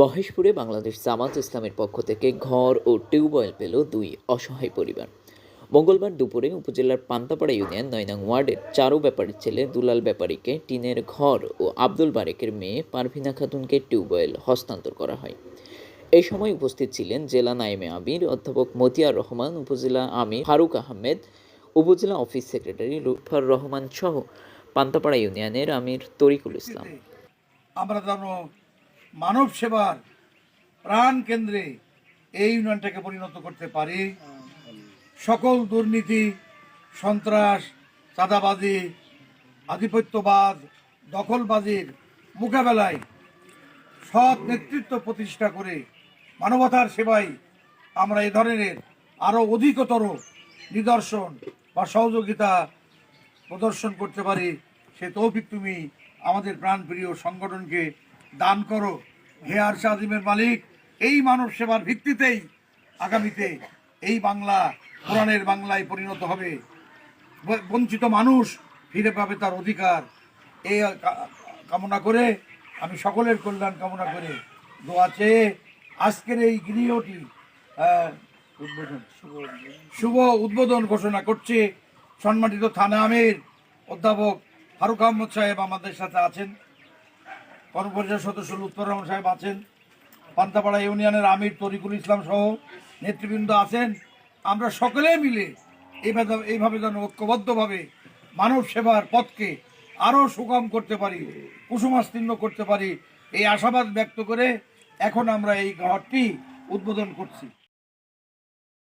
মহেশপুরে বাংলাদেশ জামাত ইসলামের পক্ষ থেকে ঘর ও টিউবওয়েল পেল দুই অসহায় পরিবার। মঙ্গলবার দুপুরে উপজেলার পান্তাপাড়া ইউনিয়ন নয়নাং ওয়ার্ডের চারু ব্যাপারীর ছেলে দুলাল ব্যাপারীকে টিনের ঘর ও আব্দুল বারেকের মেয়ে পারভিনা খাতুনকে টিউবওয়েল হস্তান্তর করা হয়। এই সময় উপস্থিত ছিলেন জেলা নায়েমে আমির, অধ্যাপক মতিয়ার রহমান, উপজেলা আমির ফারুক আহমেদ, উপজেলা অফিস সেক্রেটারি লুৎফর রহমান সহ পান্তাপাড়া ইউনিয়নের আমির তরিকুল ইসলাম। আমরা মানব সেবার প্রাণ কেন্দ্রে এই ইউনিয়নটাকে পরিণত করতে পারি। সকল দুর্নীতি, সন্ত্রাস, চাঁদাবাজি, আধিপত্যবাদ, দখলবাজির মোকাবেলায় সৎ নেতৃত্ব প্রতিষ্ঠা করে মানবতার সেবায় আমরা এ ধরনের আরও অধিকতর নিদর্শন বা সহযোগিতা প্রদর্শন করতে পারি। সে তৌফিক তুমি আমাদের প্রাণপ্রিয় সংগঠনকে দান করো। হে আর আজিমের মালিক, এই মানব সেবার ভিত্তিতেই আগামীতে এই বাংলা, কোরআনের বাংলায় পরিণত হবে। বঞ্চিত মানুষ ফিরে পাবে তার অধিকার। এই কামনা করে আমি সকলের কল্যাণ কামনা করে দোয়া চেয়ে আজকের এই গৃহটি উদ্বোধন। শুভ উদ্বোধন ঘোষণা করছে। সম্মানিত থানা আমির অধ্যাপক ফারুক আহমদ সাহেব আমাদের সাথে আছেন। কর্মপরিষদ সদস্য লুৎফর রহমান সাহেব আছেন, পান্তাপাড়া ইউনিয়নের আমির তরিকুল ইসলাম সহ নেতৃবৃন্দ আছেন। আমরা সকলে মিলে এইভাবে এইভাবে যেন ঐক্যবদ্ধভাবে মানব সেবার পথকে আরও সুগম করতে পারি কুসুমাস্তীর্ণ করতে পারি, এই আশাবাদ ব্যক্ত করে এখন আমরা এই ঘরটি উদ্বোধন করছি।